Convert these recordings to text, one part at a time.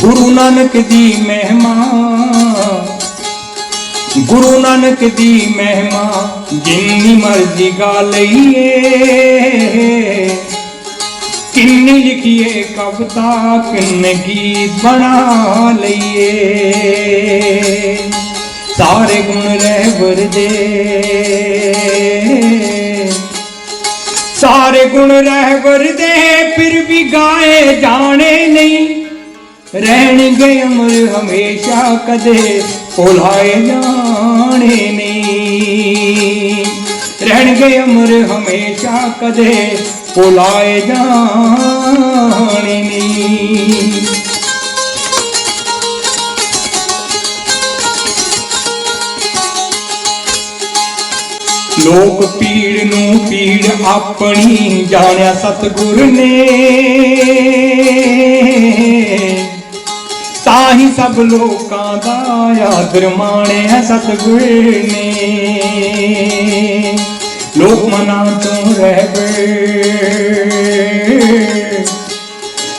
ਗੁਰੂ ਨਾਨਕ ਦੀ ਮਹਿਮਾ, ਗੁਰੂ ਨਾਨਕ ਦੀ ਮਹਿਮਾ, ਜਿੰਨੀ ਮਰਜ਼ੀ ਗਾ ਲਈਏ। ਕਿੰਨੀ ਲਿਖੀਏ ਕਵਿਤਾ, ਕਿੰਨੇ ਗੀਤ ਬਣਾ ਲਈਏ। ਸਾਰੇ ਗੁਣ ਰਹਿ ਦੇ ਸਾਰੇ ਗੁਣ ਰਹਿ ਵਰਦੇ, ਫਿਰ ਵੀ ਗਾਏ ਜਾਣੇ ਨਹੀਂ। ਰਹਿਣਗੇ ਅਮਰ ਹਮੇਸ਼ਾ ਕਦੇ ਭੁਲਾਏ ਜਾਣੇ ਨਹੀਂ। ਰਹਿਣਗੇ ਅਮਰ ਹਮੇਸ਼ਾ ਕਦੇ ਭੁਲਾਏ ਜਾਣੇ ਨਹੀਂ। ਲੋਕ ਪੀੜ ਨੂੰ ਪੀੜ ਆਪਣੀ, ਜਾਣਿਆ ਸਤਿਗੁਰ ਨੇ। ਸਭ ਲੋਕਾਂ ਦਾ ਆਦਰ ਮਾਣਿਆ ਸਤਿਗੁਰ ਨੇ। ਲੋਕ ਮਨਾਂ ਤੋਂ ਰਹਿ ਗਏ।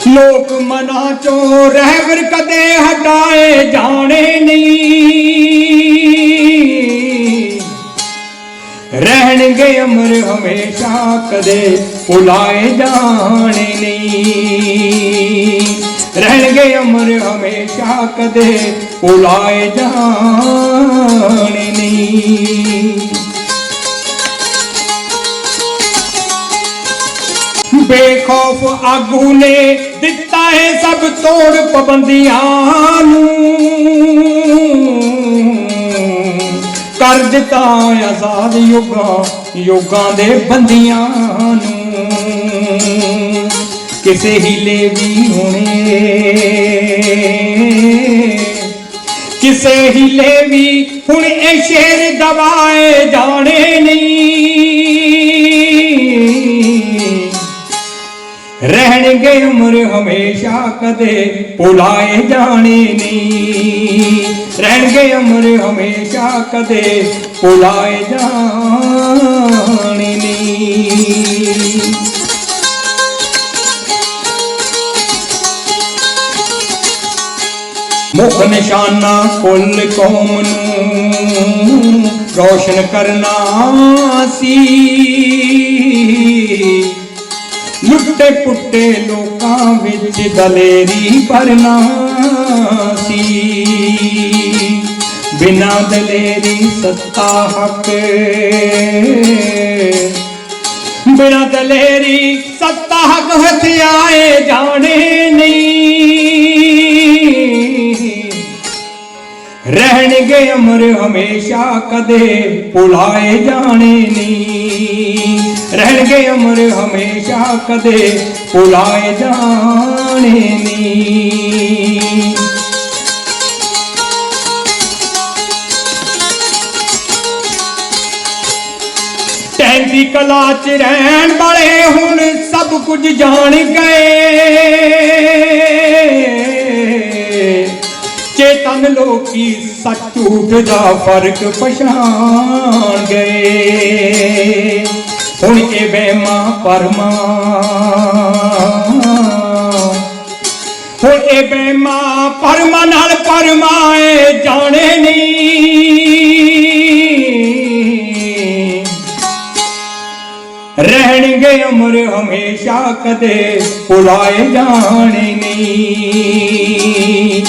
ਲੋਕ ਮਨਾਂ ਚੋਂ ਰਹਿਬਰ ਕਦੇ ਹਟਾਏ ਜਾਣੇ ਨਹੀਂ। ਰਹਿਣਗੇ ਅਮਰ ਹਮੇਸ਼ਾ, ਕਦੇ ਭੁਲਾਏ ਜਾਣੇ ਨਹੀਂ। ਰਹਿਣਗੇ ਅਮਰ ਹਮੇਸ਼ਾ ਕਦੇ ਉਲਾਏ ਜਾਣੇ ਨਹੀਂ। ਬੇਖੌਫ ਆਗੂ ਨੇ ਦਿੱਤਾ ਹੈ ਸਭ ਤੋੜ ਪਾਬੰਦੀਆਂ ਨੂੰ। ਕਰ ਦਿੱਤਾ ਆਜ਼ਾਦ ਯੋਗਾ, ਯੋਗਾਂ ਦੇ ਬੰਦੀਆਂ। ਕਿਸੇ ਹੀਲੇ ਵੀ ਹੋਣੇ। ਕਿਸੇ ਹੀਲੇ ਵੀ ਹੁਣ ਇਹ ਸ਼ੇਰ ਦਬਾਏ ਜਾਣੇ ਨਹੀਂ। ਰਹਿਣਗੇ ਉਮਰ ਹਮੇਸ਼ਾ ਕਦੇ ਭੁਲਾਏ ਜਾਣੇ ਨਹੀਂ। ਰਹਿਣਗੇ ਉਮਰ ਹਮੇਸ਼ਾ ਕਦੇ ਭੁਲਾਏ ਜਾਣੇ ਨਹੀਂ। ਮੁੱਖ ਨਿਸ਼ਾਨਾ ਕੁੱਲ ਕੌਮ ਨੂੰ ਰੋਸ਼ਨ ਕਰਨਾ ਸੀ। ਲੁੱਟੇ ਪੁੱਟੇ ਲੋਕਾਂ ਵਿੱਚ ਦਲੇਰੀ ਭਰਨਾ ਸੀ। ਬਿਨਾਂ ਦਲੇਰੀ ਸੱਤਾ ਹੱਕ। ਬਿਨਾਂ ਦਲੇਰੀ ਸੱਤਾ ਹੱਕ ਹਥਿਆਏ ਜਾਣੇ ਨਹੀਂ। ਰਹਿਣਗੇ ਅਮਰ ਹਮੇਸ਼ਾ ਕਦੇ, ਭੁਲਾਏ ਜਾਣੇ ਨਹੀਂ। ਰਹਿਣਗੇ ਅਮਰ ਹਮੇਸ਼ਾ ਕਦੇ, ਭੁਲਾਏ ਜਾਣੇ ਨਹੀਂ। ਟੈਂ ਕਲਾ ਚ ਰਹਿਣ ਵਾਲੇ ਹੁਣ ਸਭ ਕੁਝ ਜਾਣ ਗਏ। ਚੇਤਨ ਲੋਕੀ ਸੱਚ ਝੂਠ ਦਾ ਫ਼ਰਕ ਪਛਾਣ ਗਏ ਹੁਣ ਇਹ ਵਹਿਮਾ ਪਰਮਾ। ਹੁਣ ਇਹ ਵਹਿਮਾ ਪਰਮਾ ਨਾਲ ਪਰਮਾਏ ਜਾਣੇ ਨਹੀਂ। ਰਹਿਣਗੇ ਅਮਰ ਹਮੇਸ਼ਾ ਕਦੇ ਭੁਲਾਏ ਜਾਣੇ ਨਹੀਂ।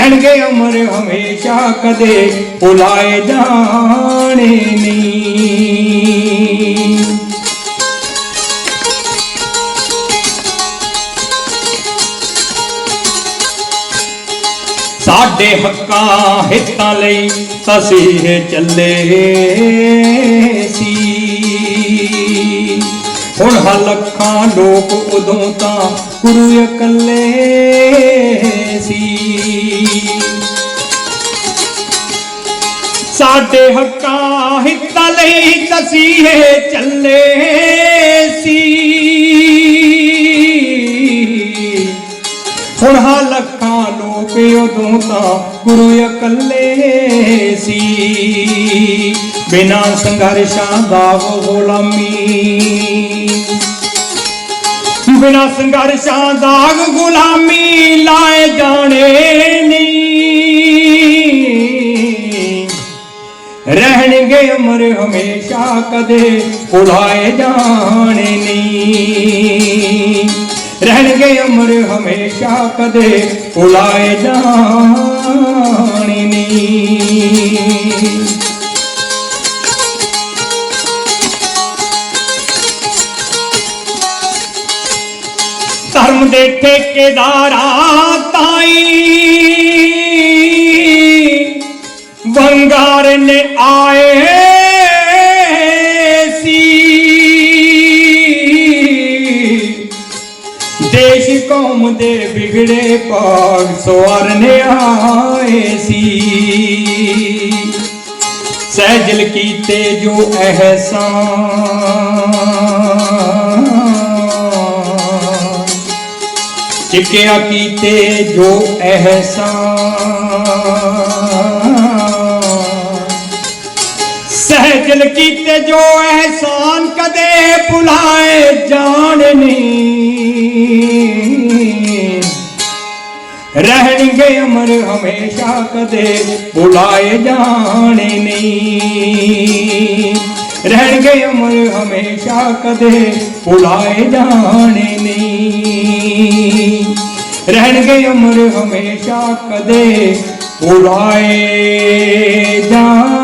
ਰਹਿਣਗੇ ਅਮਰ ਹਮੇਸ਼ਾ ਕਦੇ ਭੁਲਾਏ ਜਾਣੇ ਨਹੀਂ। ਸਾਡੇ ਹੱਕਾਂ ਹਿੱਤਾਂ ਲਈ ਅਸੀਂ ਚੱਲੇ ਸੀ। ਹੁਣ ਹਲੱਖਾਂ ਲੋਕ ਉਦੋਂ ਤਾਂ ਗੁਰੂ ਇਕੱਲੇ ਸੀ। ਸਾਡੇ ਹੱਕਾਂ ਹਿੱਤਾਂ ਲਈ ਤਸੀਹੇ ਚੱਲੇ ਸੀ। ਹੁਣ ਹਲੱਖਾਂ ਲੋਕ ਉਦੋਂ ਤਾਂ ਗੁਰੂ ਇਕੱਲੇ ਸੀ। ਬਿਨਾਂ ਸੰਘਰਸ਼ਾਂ ਦਾ ਉਹ ਗੁਲਾਮੀ ਬਿਨਾ ਸੰਘਰਸ਼ਾਂ ਦਾਗ ਗੁਲਾਮੀ ਲਾਏ ਜਾਣੇ ਨਹੀਂ। ਰਹਿਣਗੇ ਅਮਰ ਹਮੇਸ਼ਾ ਕਦੇ ਭੁਲਾਏ ਜਾਣੇ ਨਹੀਂ। ਰਹਿਣਗੇ ਅਮਰ ਹਮੇਸ਼ਾ ਕਦੇ ਭੁਲਾਏ ਜਾਣੇ ਨਹੀਂ ਧਰਮ ਦੇ ਠੇਕੇਦਾਰਾਂ ਤਾਈ। ਵੰਗਾਰ ਨੇ ਆਏ ਕੌਮ ਦੇ ਵਿਗੜੇ ਪਾਗ ਸਵਾਰਨੇ ਆਏ ਸੀ। ਸਹਿਜਲ ਕੀਤੇ ਜੋ ਅਹਿਸਾਨ। ਚਿਕਿਆ ਕੀਤੇ ਜੋ ਅਹਿਸਾਨ। ਸਹਿਜਲ ਕੀਤੇ ਜੋ ਅਹਿਸਾਨ ਕਦੇ ਭੁਲਾਏ ਜਾਣ ਨਹੀਂ। ਰਹਿਣਗੇ ਅਮਰ ਹਮੇਸ਼ਾ ਕਦੇ ਭੁਲਾਏ ਜਾਣੇ ਨਹੀਂ। ਰਹਿਣਗੇ ਅਮਰ ਹਮੇਸ਼ਾ ਕਦੇ ਭੁਲਾਏ ਜਾਣੇ ਨਹੀਂ। ਰਹਿਣਗੇ ਅਮਰ ਹਮੇਸ਼ਾ ਕਦੇ ਭੁਲਾਏ ਜਾਣੇ